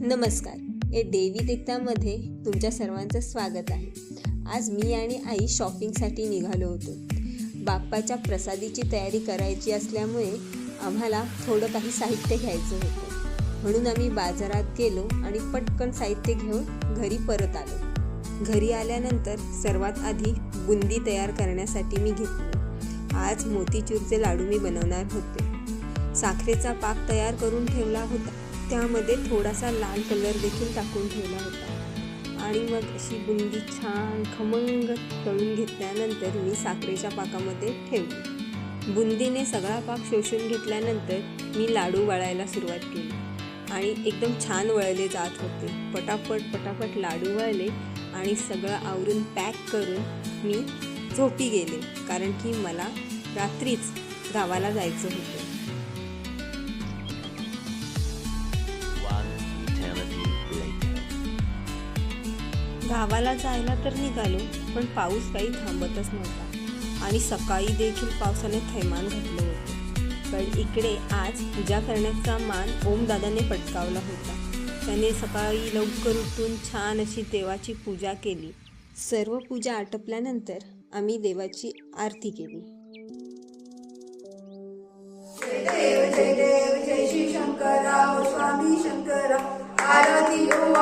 नमस्कार. ए देवी देखतामध्ये तुमच्या सर्वांचं स्वागत आहे. आज मी आणि आई शॉपिंगसाठी निघालो होतो. बाप्पाच्या प्रसादीची तयारी करायची असल्यामुळे आम्हाला थोडं काही साहित्य घ्यायचं होतं. म्हणून आम्ही बाजारात गेलो आणि पटकन साहित्य घेऊन घरी परत आलो. घरी आल्यानंतर सर्वात आधी बुंदी तयार करण्यासाठी मी घेतली. आज मोतीचूरचे लाडू मी बनवणार होते. साखरेचा पाक तयार करून ठेवला होता. त्यामध्ये थोडासा लाल कलर देखील टाकून ठेवला होता. आणि मग अशी बुंदी छान खमंग तळून घेतल्यानंतर मी साखरेच्या पाकामध्ये ठेवली. बुंदीने सगळा पाक शोषून घेतल्यानंतर मी लाडू वळायला सुरुवात केली. आणि एकदम छान वळले जात होते. पटापट पटापट लाडू वळले आणि सगळं आवरून पॅक करून मी झोपी गेले. कारण की मला रात्रीच गावाला जायचं होतं. गावाला जायला तर निघालो पण पाऊस काही थांबतच नव्हता. आणि सकाळी देखील पावसाने थैमान घातलं होतं. पण इकडे आज पूजा करण्याचा मान ओमदादाने पटकावला होता. त्याने सकाळी लवकर उठून छान अशी देवाची पूजा केली. सर्व पूजा आटपल्यानंतर आम्ही देवाची आरती केली. जय देव जय श्री स्वामी शंकरा आरती हो,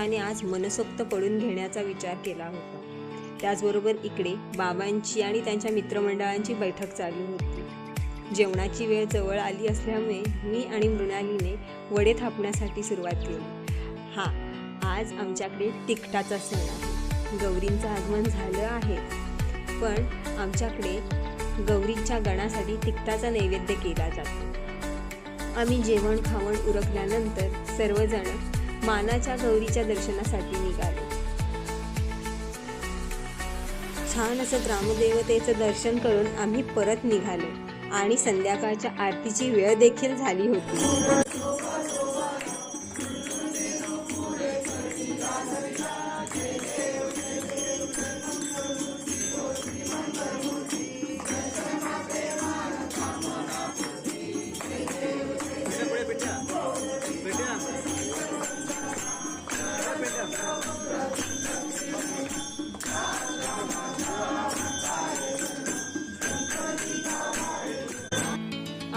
माणसाने आज मनसोक्त पडून घेण्याचा विचार केला होता. त्याचबरोबर इकडे बाबांची आणि त्यांच्या मित्रमंडळांची बैठक चालू होती. जेवणाची वेळ जवळ आली असल्यामुळे मी आणि मृणालीने वडे थापण्यासाठी सुरुवात केली. हा आज आमच्याकडे तिखटाचा सण आहे. गौरींचं आगमन झालं आहे. पण आमच्याकडे गौरींच्या गणासाठी तिखटाचा नैवेद्य केला जातो. आम्ही जेवण खावण उरकल्यानंतर सर्वजण मानाच्या गौरीच्या दर्शनासाठी निघालो. छान असं ग्रामदेवतेचं दर्शन करून आम्ही परत निघालो आणि संध्याकाळच्या आरतीची वेळ देखील झाली होती.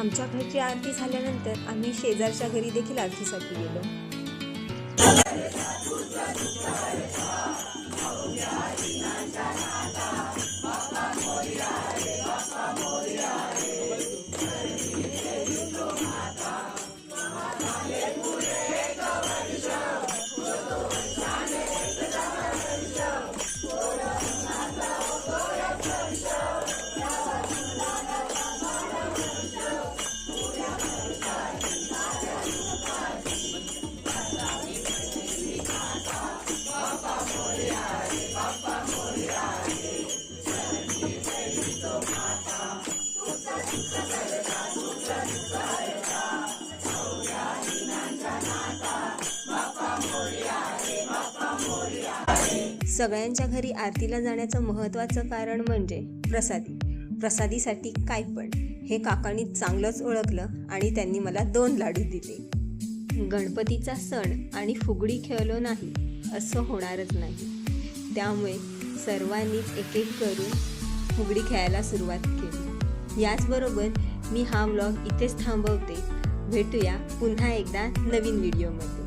आमच्या घरची आरती झाल्यानंतर आम्ही शेजारच्या घरी देखील आरतीसाठी गेलो. सगळ्यांच्या घरी आरतीला जाण्याचं महत्त्वाचं कारण म्हणजे प्रसादी. प्रसादीसाठी काय पण. हे काकांनी चांगलंच ओळखलं आणि त्यांनी मला दोन लाडू दिले. गणपतीचा सण आणि फुगडी खेळलो नाही असं होणारच नाही. त्यामुळे सर्वांनीच एक एक करून फुगडी खेळायला सुरुवात केली. याचबरोबर मी हा व्लॉग इथेच थांबवते. भेटूया पुन्हा एकदा नवीन व्हिडिओमध्ये